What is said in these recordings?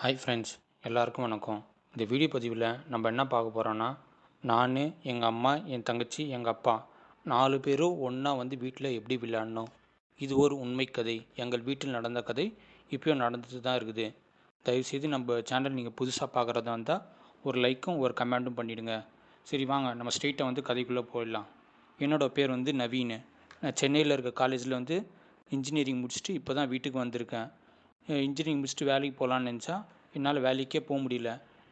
Hi friends எல்லாருக்கும் வணக்கம். இந்த வீடியோ பதிவில் நம்ம என்ன பார்க்க போகிறோன்னா நான் எங்கள் அம்மா என் தங்கச்சி எங்கள் அப்பா நாலு பேரும் ஒன்றா வந்து வீட்டில் எப்படி விளையாடணும்? இது ஒரு உண்மை கதை. எங்கள் வீட்டில் நடந்த கதை இப்போயும் நடந்துட்டு தான் இருக்குது. தயவுசெய்து நம்ம சேனல் நீங்கள் புதுசாக பார்க்குறதா இருந்தால் ஒரு லைக்கும் ஒரு கமெண்ட்டும் பண்ணிவிடுங்க சரி வாங்க நம்ம ஸ்ட்ரெயிட்டாக வந்து கதைக்குள்ளே போயிடலாம். என்னோடய பேர் வந்து நவீன். நான் சென்னையில் இருக்க காலேஜில் வந்து இன்ஜினியரிங் முடிச்சுட்டு இப்போ தான் வீட்டுக்கு வந்திருக்கேன். இன்ஜினியரிங் முடிச்சுட்டு வேலைக்கு போகலான்னு நினச்சா என்னால் வேலைக்கே போக முடியல.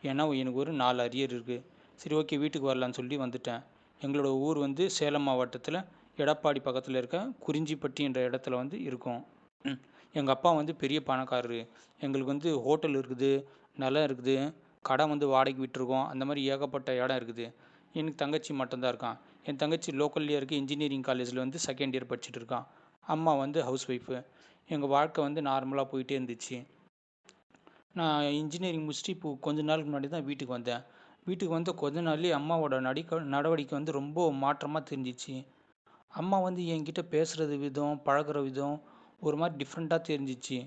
ஏன்னா எனக்கு ஒரு நாலு அரியர் இருக்குது சரி ஓகே வீட்டுக்கு வரலான்னு சொல்லி வந்துட்டேன். எங்களோட ஊர் வந்து சேலம் மாவட்டத்தில் எடப்பாடி பக்கத்தில் இருக்க குறிஞ்சிப்பட்டி என்ற இடத்துல வந்து இருக்கும். எங்கள் அப்பா வந்து பெரிய பணக்காரரு. எங்களுக்கு வந்து ஹோட்டல் இருக்குது நிலம் இருக்குது கடை வந்து வாடகைக்கு விட்டுருக்கோம். அந்த மாதிரி ஏகப்பட்ட இடம் இருக்குது. எனக்கு தங்கச்சி மட்டும்தான் இருக்கான். என் தங்கச்சி லோக்கல்லே இருக்க இன்ஜினியரிங் காலேஜில் வந்து செகண்ட் இயர் படிச்சுட்டு இருக்கான். அம்மா வந்து ஹவுஸ் ஒய்ஃபு எங்கள் வாழ்க்கை வந்து நார்மலாக போயிட்டே இருந்துச்சு. நான் இன்ஜினியரிங் முடிச்சுட்டு இப்போ கொஞ்ச நாளுக்கு முன்னாடி தான் வீட்டுக்கு வந்தேன். வீட்டுக்கு வந்து கொஞ்ச நாள்லேயே அம்மாவோட நடிக்க நடவடிக்கை வந்து ரொம்ப மாற்றமாக தெரிஞ்சிச்சு. அம்மா வந்து என்கிட்ட பேசுகிறது விதம் பழகுற விதம் ஒரு மாதிரி டிஃப்ரெண்ட்டாக தெரிஞ்சிச்சு.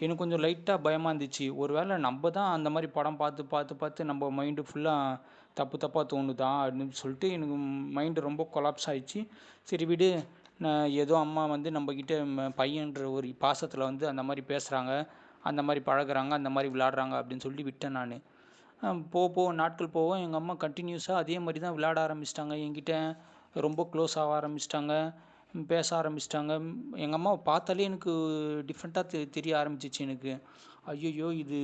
எனக்கு கொஞ்சம் லைட்டாக பயமாக இருந்துச்சு. ஒரு வேளை நம்ம தான் அந்த மாதிரி படம் பார்த்து பார்த்து பார்த்து நம்ம மைண்டு ஃபுல்லாக தப்பு தப்பாக தோணுதா அப்படின்னு சொல்லிட்டு எனக்கு மைண்டு ரொம்ப கொலாப்ஸ் ஆயிடுச்சு. சரி விடு ஏதோ அம்மா வந்து நம்மக்கிட்ட பையன்ற ஒரு பாசத்தில் வந்து அந்த மாதிரி பேசுகிறாங்க அந்த மாதிரி பழகுறாங்க அந்த மாதிரி விளாட்றாங்க அப்படின்னு சொல்லி விட்டேன் நான். போக போக நாட்கள் போவோம் எங்கள் அம்மா கண்டினியூஸாக அதே மாதிரி தான் விளாட ஆரம்பிச்சிட்டாங்க. என்கிட்ட ரொம்ப க்ளோஸ் ஆக ஆரம்பிச்சிட்டாங்க பேச ஆரம்பிச்சிட்டாங்க. எங்கள் அம்மாவை பார்த்தாலே எனக்கு டிஃப்ரெண்ட்டாக தெ தெரிய ஆரம்பிச்சிச்சு எனக்கு. ஐயையோ இது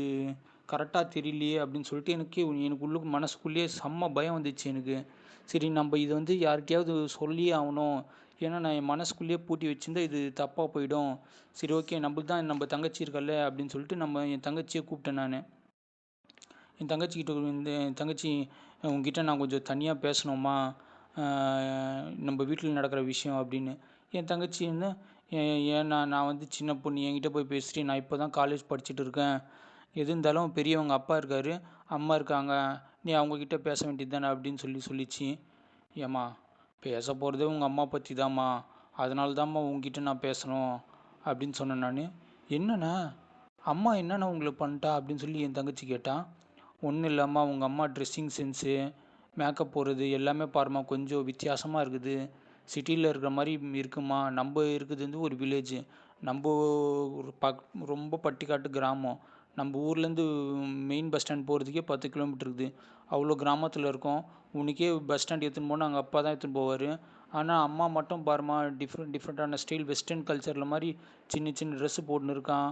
கரெக்டாக தெரியலையே அப்படின்னு சொல்லிட்டு எனக்கு எனக்கு உள்ளுக்கு மனசுக்குள்ளேயே செம்ம பயம் வந்துச்சு எனக்கு. சரி நம்ம இதை வந்து யாருக்கையாவது சொல்லியே ஆகணும். ஏன்னா நான் என் மனசுக்குள்ளேயே பூட்டி வச்சுருந்தா இது தப்பாக போயிடும். சரி ஓகே நம்மளுக்கு தான் நம்ம தங்கச்சி இருக்கல்ல அப்படின்னு சொல்லிட்டு நம்ம என் தங்கச்சியை கூப்பிட்டேன் நான். என் தங்கச்சிக்கிட்ட வந்து என் தங்கச்சி உங்ககிட்ட நான் கொஞ்சம் தனியாக பேசணுமா? நம்ம வீட்டில் நடக்கிற விஷயம் அப்படின்னு. என் தங்கச்சி வந்து ஏன்னா நான் வந்து சின்ன பொண்ணு என்கிட்ட போய் பேசிட்டு நான் இப்போ தான் காலேஜ் படிச்சுட்டு இருக்கேன். எது இருந்தாலும் பெரியவங்க அப்பா இருக்கார் அம்மா இருக்காங்க நீ அவங்கக்கிட்ட பேச வேண்டியது தானே அப்படின்னு சொல்லி சொல்லிச்சு. ஏம்மா பேச போகிறதே உங்கள் அம்மா பற்றி தாம்மா அதனால தாம்மா உங்ககிட்ட நான் பேசணும் அப்படின்னு சொன்னேன் நான். என்னண்ணா? அம்மா என்னண்ணா உங்களுக்கு பண்ணிட்டா அப்படின்னு சொல்லி என் தங்கச்சி கேட்டான் ஒன்றும் இல்லைம்மா உங்கள் அம்மா ட்ரெஸ்ஸிங் சென்ஸு மேக்கப் போடுறது எல்லாமே பாருமா கொஞ்சம் வித்தியாசமாக இருக்குது. சிட்டியில் இருக்கிற மாதிரி இருக்குமா நம்ம இருக்குது வந்து ஒரு வில்லேஜு நம்ம ஒரு பக் ரொம்ப பட்டிக்காட்டு கிராமம். நம்ம ஊர்லேருந்து மெயின் பஸ் ஸ்டாண்ட் போகிறதுக்கே பத்து கிலோமீட்டர் இருக்குது. அவ்வளோ கிராமத்தில் இருக்கோம். உனக்கே பஸ் ஸ்டாண்ட் எடுத்துன்னு போனால் அங்கே அப்பா தான் எடுத்துன்னு போவார். ஆனால் அம்மா மட்டும் பாருமா டிஃப்ரெண்ட் டிஃப்ரெண்ட்டான ஸ்டைல் வெஸ்டர்ன் கல்ச்சரில் மாதிரி சின்ன சின்ன ட்ரெஸ்ஸு போட்டுன்னு இருக்கான்.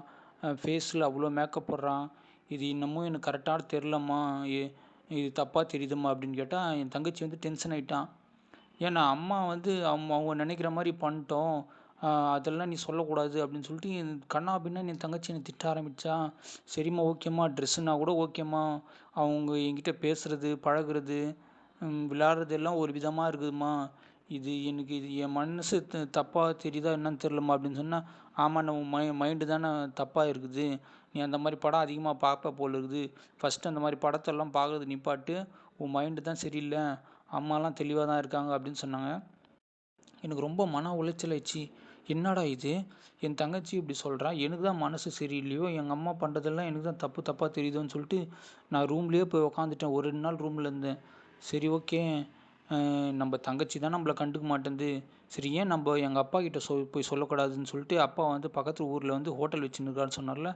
ஃபேஸில் அவ்வளோ மேக்கப் போடுறான். இது இன்னமும் எனக்கு கரெக்டாக தெரிலம்மா இது தப்பாக தெரியுதும்மா அப்படின்னு கேட்டால் என் தங்கச்சி வந்து டென்ஷன் ஆகிட்டான் ஏன்னா அம்மா வந்து அவங்க அவங்க நினைக்கிற மாதிரி பண்ணிட்டோம். அதெல்லாம் நீ சொல்லக்கூடாது அப்படின்னு சொல்லிட்டு கண்ணா பின்னா என் தங்கச்சி என்னை திட்ட ஆரம்பித்தா சரிம்மா ஓகேம்மா ட்ரெஸ்ஸுனா கூட ஓகேம்மா அவங்க என்கிட்ட பேசுகிறது பழகுறது விளாட்றது எல்லாம் ஒரு விதமாக இருக்குதும்மா. இது எனக்கு இது என் மனசு தப்பாக தெரியுதா என்னன்னு தெரிலம்மா அப்படின்னு சொன்னால் ஆமாம் நம்ம மை மைண்டு தானே தப்பாக இருக்குது. நீ அந்த மாதிரி படம் அதிகமாக பார்ப்ப போல் இருக்குது. ஃபஸ்ட்டு அந்த மாதிரி படத்தெல்லாம் பார்க்குறது நிப்பாட்டு உன் மைண்டு தான் சரியில்லை அம்மாலாம் தெளிவாக தான் இருக்காங்க அப்படின்னு சொன்னாங்க. எனக்கு ரொம்ப மன உளைச்சல் ஆயிடுச்சு. என்னடா இது? என் தங்கச்சி இப்படி சொல்கிறா எனக்கு தான் மனசு சரியில்லையோ? எங்கள் அம்மா பண்ணுறதெல்லாம் எனக்கு தான் தப்பு தப்பாக தெரியுதுன்னு சொல்லிட்டு நான் ரூம்லேயே போய் உக்காந்துட்டேன். ஒரு ரெண்டு நாள் ரூமில் இருந்தேன். சரி ஓகே. நம்ம தங்கச்சி தான் நம்மளை கண்டுக்க மாட்டேங்குது. சரி ஏன் நம்ம எங்கள் அப்பா கிட்ட சொ போய் சொல்லக்கூடாதுன்னு சொல்லிட்டு அப்பா வந்து பக்கத்து ஊரில் வந்து ஹோட்டல் வச்சுருக்கான்னு சொன்னார்ல.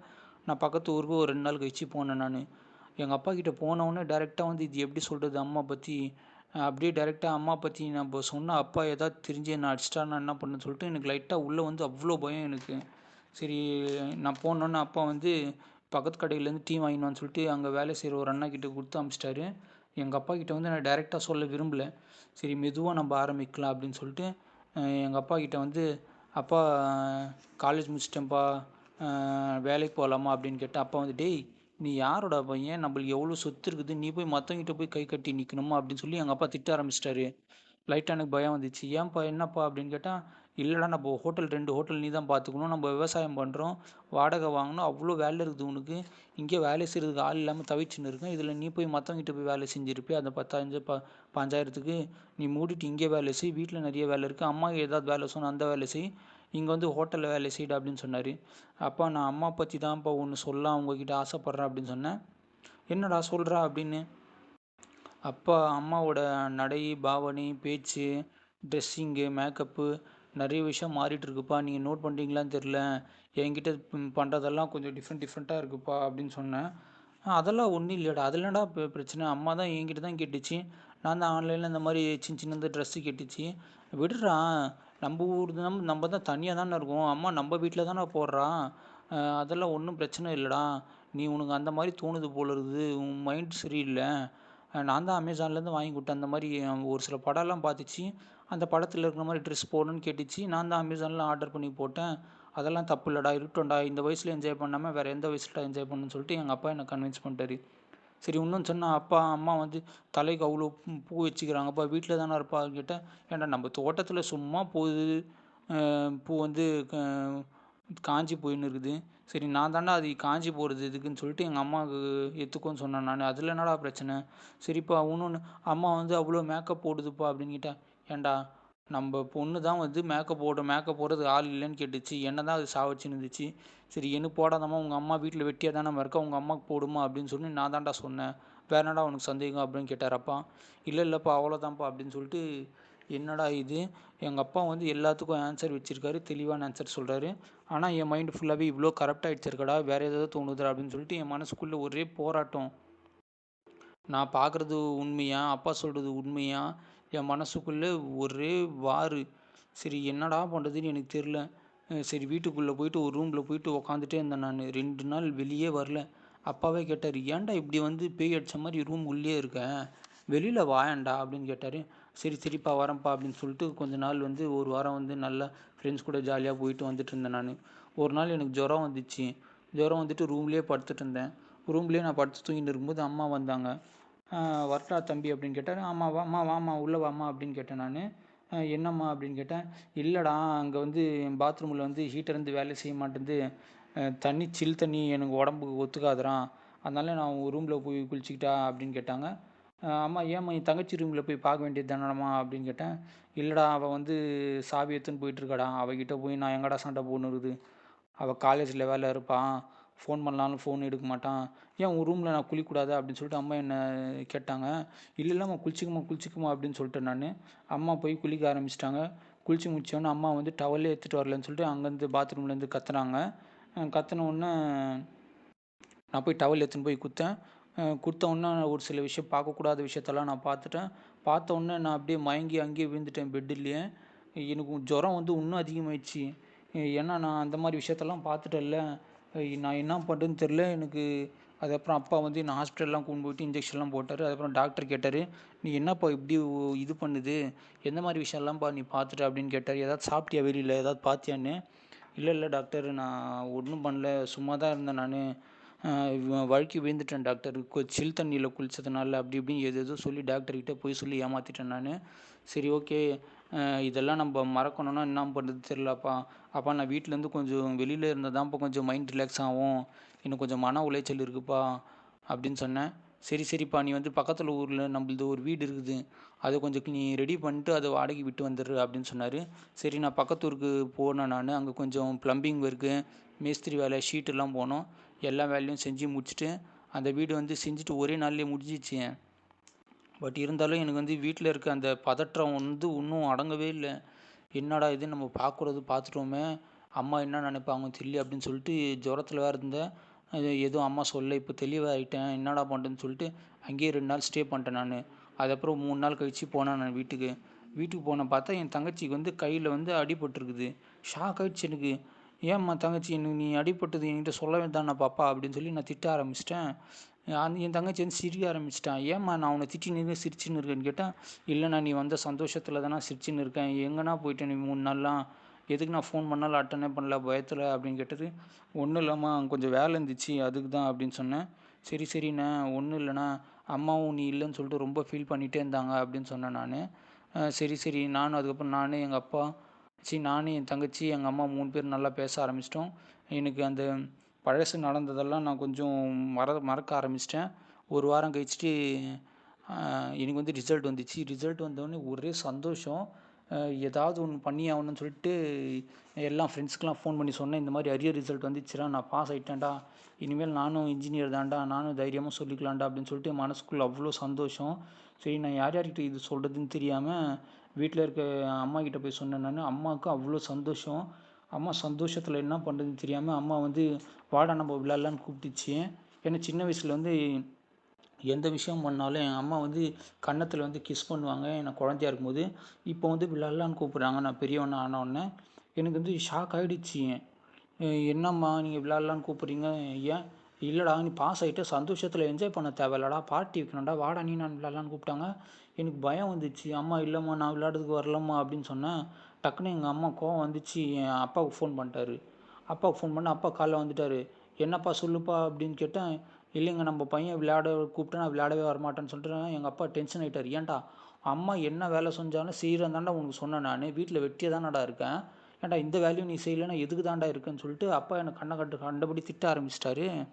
நான் பக்கத்து ஊருக்கு ஒரு ரெண்டு நாள் கழிச்சு போனேன் நான். எங்கள் அப்பா கிட்ட போனவுடனே டேரெக்டாக வந்து இது எப்படி சொல்கிறது அம்மா பற்றி அப்படியே டேரெக்டாக அம்மா பற்றி நம்ம சொன்னால் அப்பா ஏதாவது தெரிஞ்சு நான் அடிச்சிட்டா நான் என்ன பண்ணேன்னு சொல்லிட்டு எனக்கு லைட்டாக உள்ளே வந்து அவ்வளோ பயம் எனக்கு. சரி நான் போனோன்னே அப்பா வந்து பக்கத்து கடையிலேருந்து டீ வாங்கினோன்னு சொல்லிட்டு அங்கே வேலை செய்கிற ஒரு அண்ணா கிட்ட கொடுத்து அமிச்சிட்டாரு. எங்கள் அப்பா கிட்ட வந்து நான் டேரெக்டாக சொல்ல விரும்பலை. சரி மெதுவாக நம்ம ஆரம்பிக்கலாம் அப்படின்னு சொல்லிட்டு எங்கள் அப்பா கிட்ட வந்து அப்பா காலேஜ் முடிச்சிட்டேன்ப்பா வேலைக்கு போகலாமா அப்படின்னு கேட்டால் அப்பா வந்து டேய் நீ யாரோட பையன் நம்மளுக்கு எவ்வளோ சொத்து இருக்குது? நீ போய் மற்றவங்கிட்ட போய் கை கட்டி நிற்கணுமா அப்படின்னு சொல்லி எங்கள் அப்பா திட்ட ஆரம்பிச்சிட்டாரு. லைட்டாக எனக்கு பயம் வந்துச்சு. ஏன்ப்பா என்னப்பா அப்படின்னு கேட்டால் இல்லைடா நம்ம ஹோட்டல் ரெண்டு ஹோட்டல் நீ தான் பார்த்துக்கணும் நம்ம விவசாயம் பண்ணுறோம் வாடகை வாங்கணும். அவ்வளோ வேலை இருக்குது உனக்கு. இங்கே வேலை செய்கிறதுக்கு ஆள் இல்லாமல் தவிச்சுன்னு இருக்கேன். இதில் நீ போய் மற்றவங்கிட்ட போய் வேலை செஞ்சுருப்பிய? அந்த பத்தாயிரம் ப பஞ்சாயிரத்துக்கு நீ மூடிட்டு இங்கே வேலை செய். வீட்டில் நிறைய வேலை இருக்குது அம்மா ஏதாவது வேலை சொன்னால் அந்த வேலை செய். இங்கே வந்து ஹோட்டலில் வேலை செய்யுடா அப்படின்னு சொன்னார். அப்பா நான் அம்மா பற்றி தான்ப்பா ஒன்று சொல்ல உங்ககிட்ட ஆசைப்பட்றேன் அப்படின்னு சொன்னேன். என்னடா சொல்கிறா அப்படின்னு. அப்பா அம்மாவோட நடை பாவனை பேச்சு ட்ரெஸ்ஸிங்கு மேக்கப்பு நிறைய விஷயம் மாறிட்டு இருக்குப்பா. நீங்கள் நோட் பண்ணுறீங்களான்னு தெரில என்கிட்ட பண்ணுறதெல்லாம் கொஞ்சம் டிஃப்ரெண்ட் டிஃப்ரெண்ட்டாக இருக்குப்பா அப்படின்னு சொன்னேன். அதெல்லாம் ஒன்றும் இல்லையாடா. அதெல்லாம்டா இப்போ பிரச்சனை? அம்மா தான் என்கிட்ட தான் கேட்டுச்சு. நான் தான் ஆன்லைனில் இந்த மாதிரி சின்ன சின்ன ட்ரெஸ்ஸு கேட்டுச்சு. விடுறா. நம்ம ஊர் நம்ம நம்ம தான் தனியாக தானே இருக்கோம். அம்மா நம்ம வீட்டில் தானே போடுறா. அதெல்லாம் ஒன்றும் பிரச்சனை இல்லைடா. நீ உனக்கு அந்த மாதிரி தோணுது போல இருக்குது. உன் மைண்ட் சரியில்லை. நான் தான் அமேசான்லேருந்து வாங்கி கொடுத்தேன். அந்த மாதிரி ஒரு சில படம்லாம் பார்த்துச்சு. அந்த படத்தில் இருக்கிற மாதிரி ட்ரெஸ் போடணும்னு கேட்டுச்சு. நான் தான் அமேசானில் ஆர்டர் பண்ணி போட்டேன். அதெல்லாம் தப்பு இல்லைடா. இருக்கட்டும்டா. இந்த வயசில் என்ஜாய் பண்ணாமல் வேறு எந்த வயசுல என்ஜாய் பண்ணணும்னு சொல்லிட்டு எங்கள் அப்பா என்னை கன்வின்ஸ் பண்ணிட்டாரு. சரி இன்னும் சொன்னால் அப்பா அம்மா வந்து தலைக்கு அவ்வளோ பூ- வச்சுக்கிறாங்கப்பா வீட்டில் தானே இருப்பான்னு கேட்டால் ஏன்டா நம்ம தோட்டத்தில் சும்மா போகுது. பூ வந்து க- காஞ்சி போயின்னு இருக்குது. சரி நான் தாண்டா அது காஞ்சி போகிறது இதுக்குன்னு சொல்லிட்டு எங்கள் அம்மாவுக்கு எத்துக்கோன்னு சொன்னேன் நான். அதில் என்னடா பிரச்சனை? சரிப்பா இன்னொன்று அம்மா வந்து அவ்வளோ மேக்கப் போடுதுப்பா அப்படின்னு கேட்டேன் ஏன்டா நம்ம பொண்ணு தான் வந்து மேக்கப் போட மேக்கப் போடுறதுக்கு ஆள் இல்லைன்னு கேட்டுச்சு. என்ன தான் அது சாவச்சுன்னு இருந்துச்சு. சரி எனக்கு போடாதம்மா உங்கள் அம்மா வீட்டில் வெட்டியாக தானே இருக்க உங்கள் அம்மாவுக்கு போடுமா அப்படின்னு சொல்லி நான் தான்டா சொன்னேன். வேற என்னடா உனக்கு சந்தேகம் அப்படின்னு கேட்டார். அப்பா இல்லை இல்லைப்பா அவ்வளோதான்ப்பா அப்படின்னு சொல்லிட்டு என்னடா இது? எங்கள் அப்பா வந்து எல்லாத்துக்கும் ஆன்சர் வச்சுருக்காரு. தெளிவான ஆன்சர் சொல்கிறாரு ஆனால் என் மைண்டு ஃபுல்லாகவே இவ்வளோ கரெக்டாக ஆகிடுச்சிருக்கடா வேறு ஏதாவது தோணுதுடா அப்படின்னு சொல்லிட்டு என் மனசுக்குள்ளே ஒரே போராட்டம். நான் பார்க்குறது உண்மையா? அப்பா சொல்கிறது உண்மையா? என் மனசுக்குள்ளே ஒரே வாரு சரி என்னடா பண்ணுறதுன்னு எனக்கு தெரில சரி வீட்டுக்குள்ளே போயிட்டு ஒரு ரூமில் போயிட்டு உக்காந்துட்டே இருந்தேன் நான். ரெண்டு நாள் வெளியே வரல. அப்பாவே கேட்டார் ஏன்டா இப்படி வந்து பேய் அடிச்ச மாதிரி ரூம் உள்ளே இருக்க? வெளியில் வாயேன்டா அப்படின்னு கேட்டார். சரி சரிப்பா வரேன்ப்பா அப்படின்னு சொல்லிட்டு கொஞ்ச நாள் வந்து ஒரு வாரம் வந்து நல்லா ஃப்ரெண்ட்ஸ் கூட ஜாலியாக போயிட்டு வந்துட்டு இருந்தேன் நான். ஒரு நாள் எனக்கு ஜுரம் வந்துச்சு. ஜுரம் வந்துட்டு ரூம்லேயே படுத்துட்டு இருந்தேன். ரூம்லேயே நான் படுத்து தூங்கிட்டு இருக்கும்போது அம்மா வந்தாங்க. வரட்டா தம்பி அப்படின்னு கேட்டார். ஆமாம் வாமா வாம்மா உள்ளே வாம்மா அப்படின்னு கேட்டேன் நான். என்னம்மா அப்படின்னு கேட்டேன். இல்லைடா அங்கே வந்து பாத்ரூமில் வந்து ஹீட்டர் இருந்து வேலை செய்ய மாட்டேங்குது. தண்ணி சில் தண்ணி எனக்கு உடம்புக்கு ஒத்துக்காதுறான் அதனால நான் ரூமில் போய் குளிச்சுக்கிட்டா அப்படின்னு கேட்டாங்க. அம்மா ஏம்மா என் தங்கச்சி ரூமில் போய் பார்க்க வேண்டியது தானம்மா அப்படின்னு கேட்டேன். இல்லைடா அவள் வந்து சாவி எடுத்துன்னு போயிட்டுருக்காடா அவகிட்ட போய் நான் எங்கடா சண்டை போகணுருது அவள் காலேஜில் வேலை இருப்பான் ஃபோன் பண்ணாலும் ஃபோன் எடுக்க மாட்டான். ஏன் உன் ரூமில் நான் குளிக்கக்கூடாது அப்படின்னு சொல்லிட்டு அம்மா என்னை கேட்டாங்க. இல்லை இல்லைம்மா குளிச்சுக்குமா குளிச்சுக்குமா அப்படின்னு சொல்லிட்டேன் நான். அம்மா போய் குளிக்க ஆரம்பிச்சிட்டாங்க. குளிச்சு முடிச்சோடனே அம்மா வந்து டவலே எடுத்துகிட்டு வரலன்னு சொல்லிட்டு அங்கேருந்து பாத்ரூம்லேருந்து கத்துனாங்க. கத்தினோடனே நான் போய் டவல் எடுத்துன்னு போய் குத்தேன். அஹ் ஒரு சில விஷயம் பார்க்கக்கூடாத விஷயத்தெல்லாம் நான் பார்த்துட்டேன். பார்த்த உடனே நான் அப்படியே மயங்கி அங்கேயே விழுந்துட்டேன் பெட்டுலேயே எனக்கு ஜுரம் வந்து இன்னும் அதிகமாயிடுச்சு. ஏன்னா நான் அந்த மாதிரி விஷயத்தெல்லாம் பார்த்துட்டேன்ல. நான் என்ன பண்ணுறதுன்னு தெரில எனக்கு அதுக்கப்புறம் அப்பா வந்து என்னை ஹாஸ்பிட்டல்லாம் கொண்டு போயிட்டு இன்ஜெக்ஷன்லாம் போட்டார். அதுக்கப்புறம் டாக்டர் கேட்டார் நீ என்னப்பா இப்படி இது பண்ணுது? எந்த மாதிரி விஷயம்லாம்ப்பா நீ பார்த்துட்ட? அப்படின்னு கேட்டார். ஏதாவது சாப்பிட்டியா வெளியில்? ஏதாவது பார்த்தியான்னு? இல்லை இல்லை டாக்டர் நான் ஒன்றும் பண்ணல. சும்மா தான் இருந்தேன் நான். வழுக்கி விழுந்துட்டேன் டாக்டர் சில் தண்ணியில் குளித்ததுனால அப்படி இப்படின்னு எது எதோ சொல்லி டாக்டர்கிட்ட போய் சொல்லி ஏமாற்றிட்டேன் நான். சரி ஓகே இதெல்லாம் நம்ம மறக்கணும்னா என்ன பண்ணுறது தெரிலப்பா அப்பா நான் வீட்டிலேருந்து கொஞ்சம் வெளியில் இருந்தால் தான்ப்பா கொஞ்சம் மைண்ட் ரிலாக்ஸ் ஆகும். இன்னும் கொஞ்சம் மன உளைச்சல் இருக்குப்பா அப்படின்னு சொன்னேன். சரி சரிப்பா நீ வந்து பக்கத்தில் ஊரில் நம்மளது ஒரு வீடு இருக்குது. அதை கொஞ்சம் நீ ரெடி பண்ணிட்டு அதை வாடகை விட்டு வந்துடு அப்படின்னு சொன்னார். சரி நான் பக்கத்து ஊருக்கு போனேன் நான். அங்கே கொஞ்சம் ப்ளம்பிங் ஒர்க்கு மேஸ்திரி வேலை ஷீட்டெல்லாம் போனோம். எல்லா வேலையும் செஞ்சு முடிச்சுட்டு அந்த வீடு வந்து செஞ்சுட்டு ஒரே நாள்லேயே முடிஞ்சிச்சு. பட் இருந்தாலும் எனக்கு வந்து வீட்டில் இருக்க அந்த பதற்றம் வந்து இன்னும் அடங்கவே இல்லை. என்னடா இது? நம்ம பார்க்குறது பார்த்துட்டோமே அம்மா என்ன நினைப்பாங்க? தெரியல அப்படின்னு சொல்லிட்டு ஜுரத்தில் வேறு இருந்தேன். அது எதுவும் அம்மா சொல்ல இப்போ தெளிவாகிட்டேன் என்னடா பண்ணுறேன்னு சொல்லிட்டு அங்கேயே ரெண்டு நாள் ஸ்டே பண்ணிட்டேன் நான். அதுக்கப்புறம் மூணு நாள் கழித்து போனேன் நான் வீட்டுக்கு. வீட்டுக்கு போன பார்த்தா என் தங்கச்சிக்கு வந்து கையில் வந்து அடிபட்டிருக்குது. ஷாக் ஆகிடுச்சு எனக்கு. ஏம்மா தங்கச்சி எனக்கு நீ அடிபட்டது என்கிட்ட சொல்ல வேண்டாண்ணா பாப்பா அப்படின்னு சொல்லி நான் திட்ட ஆரம்பிச்சிட்டேன். அந்த என் தங்கச்சி வந்து சிரிக்க ஆரம்பிச்சிட்டான் ஏம்மா நான் உன்னை திட்டின்னு சிரிச்சுன்னு இருக்கேன்னு கேட்டேன் இல்லைண்ணா நீ வந்த சந்தோஷத்தில் தானே சிரிச்சுன்னு இருக்கேன். எங்கேண்ணா போயிட்டேன் நீ மூணு நாள்லாம் எதுக்கு நான் ஃபோன் பண்ணாலும் அட்டனே பண்ணல பயத்தில்? அப்படின்னு கேட்டது. ஒன்றும் இல்லைம்மா கொஞ்சம் வேலை இருந்துச்சு அதுக்கு தான் அப்படின்னு சொன்னேன். சரி சரிண்ணே ஒன்றும் இல்லைண்ணா. அம்மாவும் நீ இல்லைன்னு சொல்லிட்டு ரொம்ப ஃபீல் பண்ணிகிட்டே இருந்தாங்க அப்படின்னு சொன்னேன் நான். சரி சரி. நானும் அதுக்கப்புறம் நானும் எங்கள் அப்பா சரி நானும் என் தங்கச்சி எங்கள் அம்மா மூணு பேர் நல்லா பேச ஆரம்பிச்சிட்டோம். எனக்கு அந்த பழசு நடந்ததெல்லாம் நான் கொஞ்சம் மற மறக்க ஆரம்பிச்சிட்டேன். ஒரு வாரம் கழிச்சிட்டு எனக்கு வந்து ரிசல்ட் வந்துச்சு. ரிசல்ட் வந்தோடனே ஒரே சந்தோஷம். ஏதாவது ஒன்று பண்ணி ஆகணும்னு சொல்லிட்டு எல்லாம் ஃப்ரெண்ட்ஸ்க்கெலாம் ஃபோன் பண்ணி சொன்னேன். இந்த மாதிரி அரியர் ரிசல்ட் வந்துச்சுடா நான் பாஸ் ஆகிட்டேன்டா இனிமேல் நானும் இன்ஜினியர் தான்டா நானும் தைரியமாக சொல்லிக்கலாம்டா அப்படின்னு சொல்லிட்டு மனசுக்குள்ளே அவ்வளோ சந்தோஷம். சரி நான் யார் யார்கிட்ட இது சொல்கிறதுன்னு தெரியாமல் வீட்டில் இருக்க அம்மா கிட்ட போய் சொன்னேன் நான். அம்மாவுக்கு அவ்வளோ சந்தோஷம். அம்மா சந்தோஷத்தில் என்ன பண்ணுறதுன்னு தெரியாமல் அம்மா வந்து வாடா நம்ம விளாட்லான்னு கூப்பிட்டுச்சு. ஏன்னா சின்ன வயசில் வந்து எந்த விஷயம் பண்ணாலும் என் அம்மா வந்து கன்னத்தில் வந்து கிஸ் பண்ணுவாங்க. நான் குழந்தையா இருக்கும்போது இப்போ வந்து விளாட்லான்னு கூப்பிட்றாங்க. நான் பெரியவனா ஆனவுடனே. எனக்கு வந்து ஷாக் ஆகிடுச்சு என்னம்மா நீங்கள் விளாட்லான்னு கூப்பிட்றீங்க? ஏன்? இல்லைடா நீ பாஸ் ஆகிட்டு சந்தோஷத்தில் என்ஜாய் பண்ண தேவையில்லடா. பார்ட்டி வைக்கணும்டா. வாடா நீ நான் விளாட்லான்னு கூப்பிட்டாங்க. எனக்கு பயம் வந்துச்சு. அம்மா இல்லைம்மா நான் விளையாடுறதுக்கு வரலம்மா அப்படின்னு சொன்னேன். டக்குன்னு எங்கள் அம்மா கோவம் வந்துச்சு. என் அப்பாவுக்கு ஃபோன் பண்ணிட்டாரு. அப்பாவுக்கு ஃபோன் பண்ண அப்பா காலைல வந்துட்டார். என்னப்பா சொல்லுப்பா? அப்படின்னு கேட்டேன். இல்லைங்க நம்ம பையன் விளையாட கூப்பிட்டா நான் விளையாடவே வரமாட்டேன்னு சொல்லிட்டு எங்கள் அப்பா டென்ஷன் ஆகிட்டார் ஏன்டா? அம்மா என்ன வேலை செஞ்சாலும் செய்கிறேன் தாண்டா உனக்கு சொன்னேன் நான். வீட்டில் வெட்டியே தானடா இருக்கேன். ஏன்டா இந்த வேலையும் நீ செய்யலைன்னா எதுக்கு தாண்டா இருக்குன்னு சொல்லிட்டு அப்பா எனக்கு கண்ணை கட்டு கண்டபடி திட்ட ஆரம்பிச்சிட்டாரு.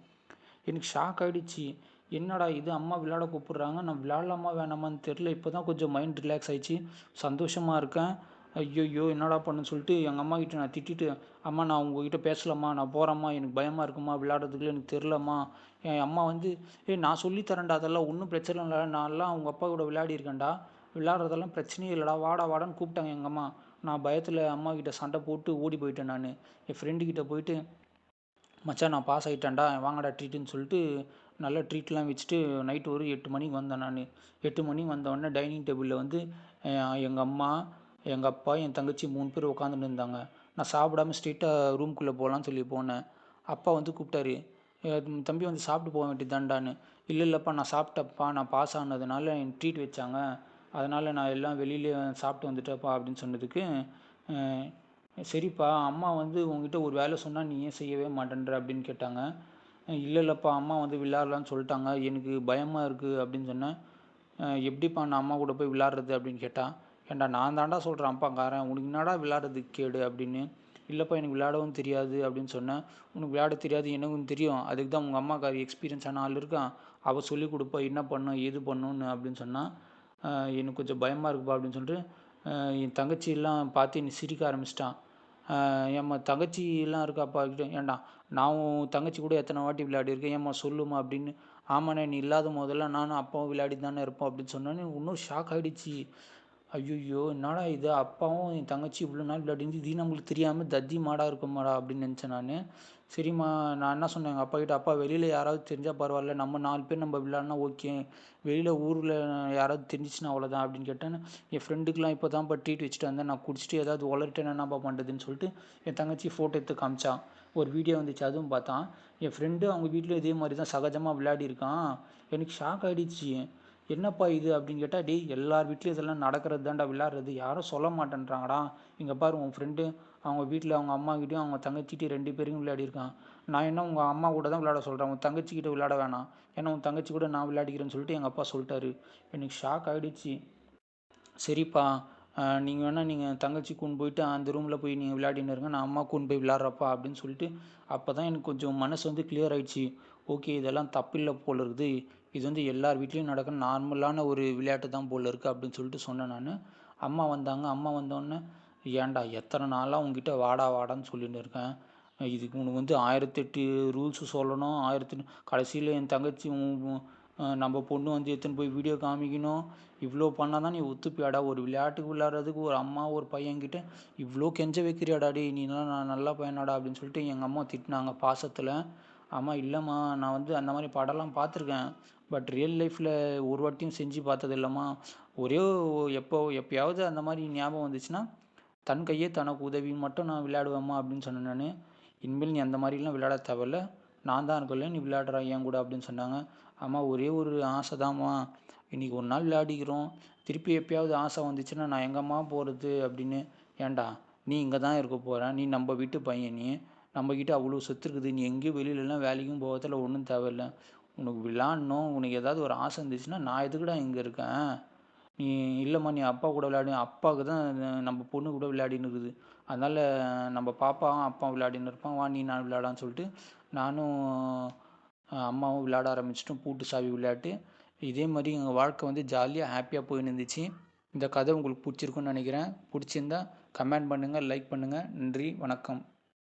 எனக்கு ஷாக் ஆகிடுச்சு என்னடா இது? அம்மா விளையாட கூப்பிட்றாங்க. நான் விளையாடலாமா வேணாமான்னு தெரில இப்போ தான் கொஞ்சம் மைண்ட் ரிலாக்ஸ் ஆயிடுச்சு. சந்தோஷமாக இருக்கேன். ஐயோ என்னடா பண்ணுன்னு சொல்லிட்டு எங்கள் அம்மா கிட்ட நான் திட்டிட்டு அம்மா நான் உங்ககிட்ட பேசலம்மா நான் போகிறேம்மா எனக்கு பயமாக இருக்குமா விளையாடுறதுக்குள்ள எனக்கு தெரிலம்மா என் அம்மா வந்து ஏய் நான் சொல்லித்தரேன்டா அதெல்லாம் ஒன்றும் பிரச்சனை இல்லை நான்லாம் அவங்க அப்பா கூட விளையாடி இருக்கேன்டா விளையாடுறதெல்லாம் பிரச்சனையே இல்லைடா வாடா வாடான்னு கூப்பிட்டாங்க எங்கள் அம்மா. நான் பயத்தில் அம்மா கிட்ட சண்டை போட்டு ஓடி போயிட்டேன் நான். என் ஃப்ரெண்டுக்கிட்ட போயிட்டு மச்சான் நான் பாஸ் ஆகிட்டேன்டா வாங்கடா ட்ரீட்டுன்னு சொல்லிட்டு நல்ல ட்ரீட்லாம் வச்சுட்டு நைட்டு ஒரு எட்டு மணிக்கு வந்தேன் நான். எட்டு மணிக்கு வந்தோடனே டைனிங் டேபிளில் வந்து எங்கள் அம்மா எங்கள் அப்பா என் தங்கச்சி மூணு பேர் உட்காந்துட்டு இருந்தாங்க. நான் சாப்பிடாம ஸ்ட்ரெயிட்டாக ரூம்குள்ளே போகலான்னு சொல்லி போனேன். அப்பா வந்து கூப்பிட்டாரு தம்பி வந்து சாப்பிட்டு போக வேண்டியதாண்டான்னு இல்லை இல்லைப்பா நான் சாப்பிட்டப்பா நான் பாஸ் ஆனதுனால என் ட்ரீட் வச்சாங்க. அதனால் நான் எல்லாம் வெளியிலே சாப்பிட்டு வந்துட்டப்பா அப்படின்னு சொன்னதுக்கு சரிப்பா அம்மா வந்து உங்ககிட்ட ஒரு வேலை சொன்னால் நீ ஏன் செய்யவே மாட்டேன்ற? அப்படின்னு கேட்டாங்க. இல்லை இல்லைப்பா அம்மா வந்து விளாட்லான்னு சொல்லிட்டாங்க. எனக்கு பயமாக இருக்குது அப்படின்னு சொன்னேன். எப்படிப்பா நான் அம்மா கூட போய் விளாட்றது அப்படின்னு கேட்டால் ஏன்டா நான் தாண்டா சொல்கிறேன் அப்பாக்காரன் உனக்கு என்னடா விளாடுறது கேடு அப்படின்னு. இல்லைப்பா எனக்கு விளையாடவும் தெரியாது அப்படின்னு சொன்னேன் உனக்கு விளையாட தெரியாது எனக்கும் தெரியும். அதுக்கு தான் உங்கள் அம்மாக்காரி எக்ஸ்பீரியன்ஸான ஆள் இருக்கான். அவள் சொல்லி கொடுப்பா என்ன பண்ணும் ஏது பண்ணுன்னு அப்படின்னு சொன்னால் எனக்கு கொஞ்சம் பயமாக இருக்குப்பா அப்படின்னு சொல்லிட்டு என் தங்கச்சியெல்லாம் பார்த்து என்னை சிரிக்க ஆரம்பிச்சிட்டான். ஏம்மா தங்கச்சியெல்லாம் இருக்காப்பா ஏன்டா நான் உன் தங்கச்சி கூட எத்தனை வாட்டி விளையாடிருக்கேன் ஏம்மா சொல்லுமா அப்படின்னு. ஆமாண்ணே நீ இல்லாத போதெல்லாம் நானும் அப்பாவும் விளையாடி தானே இருப்போம் அப்படின்னு சொன்னோன்னே இன்னும் ஷாக் ஆகிடுச்சி ஐயோ என்னடா இது? அப்பாவும் என் தங்கச்சி இவ்வளோ நாள் விளையாடிருந்து இது நம்மளுக்கு தெரியாமல் தத்தி மாடாக இருக்குமாடா அப்படின்னு நினச்சேன் நான். சரிம்மா நான் என்ன சொன்னேன்? எங்கள் அப்பா கிட்ட அப்பா வெளியில் யாராவது தெரிஞ்சால் பரவாயில்ல நம்ம நாலு பேர் நம்ம விளையாடினா ஓகே. வெளியில் ஊரில் யாராவது தெரிஞ்சிச்சுன்னா அவ்வளோதான் அப்படின்னு கேட்டேன். என் ஃப்ரெண்டுக்கெலாம் இப்போ தான் இப்போ ட்ரீட் வச்சுட்டு வந்தேன். நான் குடிச்சிட்டு ஏதாவது வளர்ட்டேன் என்னப்பா பண்ணுறதுன்னு சொல்லிட்டு என் தங்கச்சி ஃபோட்டோ எடுத்து காமிச்சான் ஒரு வீடியோ வந்துச்சு அதுவும் பார்த்தான். என் ஃப்ரெண்டு அவங்க வீட்டில் இதே மாதிரி தான் சகஜமாக விளையாடி இருக்கான் எனக்கு ஷாக் ஆகிடுச்சு என்னப்பா இது அப்படின்னு கேட்டால் டேய் எல்லார் வீட்லேயும் இதெல்லாம் நடக்கிறது தான்டா விளையாடுறது. யாரும் சொல்ல மாட்டேன்றாங்கடா. இங்கே பாரு உன் ஃப்ரெண்டு அவங்க வீட்டில் அவங்க அம்மாக்கிட்டையும் அவங்க தங்கச்சிகிட்டையும் ரெண்டு பேரும் விளையாடிருக்கான் நான் என்ன உங்கள் அம்மா கூட தான் விளையாட சொல்கிறேன் உன் தங்கச்சிக்கிட்ட விளையாட வேணாம். ஏன்னா உன் தங்கச்சி கூட நான் விளையாடிக்கிறேன்னு சொல்லிட்டு எங்கள் அப்பா சொல்லிட்டாரு. எனக்கு ஷாக் ஆகிடுச்சு சரிப்பா நீங்கள் வேணால் நீங்கள் தங்கச்சி கூண்டு போயிட்டு அந்த ரூமில் போய் நீங்கள் விளையாடின்னு இருங்க. நான் அம்மா கூண்டு போய் விளாட்றப்பா அப்படின்னு சொல்லிட்டு அப்போ தான் எனக்கு கொஞ்சம் மனசு வந்து கிளியர் ஆகிடுச்சு ஓகே இதெல்லாம் தப்பில்லை போல் இருக்குது. இது வந்து எல்லார் வீட்லேயும் நடக்கிற நார்மலான ஒரு விளையாட்டு தான் போல் இருக்குது அப்படின்னு சொல்லிட்டு சொன்னேன் நான். அம்மா வந்தாங்க. அம்மா வந்தோடனே ஏன்டா எத்தனை நாளாக உங்ககிட்ட வாடா வாடான்னு சொல்லின்னு இருக்கேன். இதுக்கு உனக்கு வந்து ஆயிரத்தெட்டு ரூல்ஸு சொல்லணும். ஆயிரத்தி கடைசியில் என் தங்கச்சி நம்ம பொண்ணு வந்து எடுத்துன்னு போய் வீடியோ காமிக்கணும்? இவ்வளோ பண்ணால் தான் நீ ஒத்துப்பியாடா. ஒரு விளையாட்டுக்கு விளையாடுறதுக்கு ஒரு அம்மா ஒரு பையன்கிட்ட இவ்வளோ கெஞ்ச வைக்கிறியாடா நீ நீலாம் நான் நல்லா பையனாடா அப்படின்னு சொல்லிட்டு எங்கள் அம்மா திட்டினாங்க பாசத்தில். அம்மா இல்லைம்மா நான் வந்து அந்த மாதிரி படம்லாம் பார்த்துருக்கேன். பட் ரியல் லைஃப்பில் ஒரு வாட்டியும் செஞ்சு பார்த்தது இல்லைம்மா. ஒரே எப்போ எப்போயாவது அந்த மாதிரி ஞாபகம் வந்துச்சுன்னா தன் கையே தனக்கு உதவி மட்டும் நான் விளையாடுவேம்மா அப்படின்னு சொன்னேன் நான். இனிமேல் நீ அந்த மாதிரிலாம் விளையாட தேவையில்ல. நான் தான் இருக்கல நீ விளையாடுறா என் கூட அப்படின்னு சொன்னாங்க. அம்மா ஒரே ஒரு ஆசை தாம்மா இன்றைக்கி ஒரு நாள் விளையாடிக்கிறோம். திருப்பி எப்பயாவது ஆசை வந்துச்சுன்னா நான் எங்கம்மா போகிறது அப்படின்னு. ஏன்டா நீ இங்கே தான் இருக்க போகிற நீ நம்ம வீட்டு பையன் நீ. நம்மக்கிட்ட அவ்வளோ சொத்து இருக்குது. நீ எங்கேயும் வெளியிலலாம் வேலைக்கும் போகிறதில்ல ஒன்றும் தேவையில்லை. உனக்கு விளாட்ணும் உனக்கு ஏதாவது ஒரு ஆசை இருந்துச்சுன்னா நான் எதுக்குடா இங்கே இருக்கேன்? நீ இல்லைம்மா நீ அப்பா கூட விளையாடு. அப்பாவுக்கு தான் நம்ம பொண்ணு கூட விளையாடின்னு இருக்குது. அதனால் நம்ம பாப்பா அப்பா விளையாடின்னு இருப்பான். வா நீ நான் விளையாடான்னு சொல்லிட்டு நானும் அம்மாவும் விளையாட ஆரம்பிச்சிட்டோம். பூட்டு சாவி விளையாட்டு. இதே மாதிரி எங்கள் வாழ்க்கை வந்து ஜாலியாக ஹாப்பியாக போயின்னு இருந்துச்சு. இந்த கதை உங்களுக்கு பிடிச்சிருக்குன்னு நினைக்கிறேன். பிடிச்சிருந்தா கமெண்ட் பண்ணுங்கள் லைக் பண்ணுங்கள் நன்றி வணக்கம்.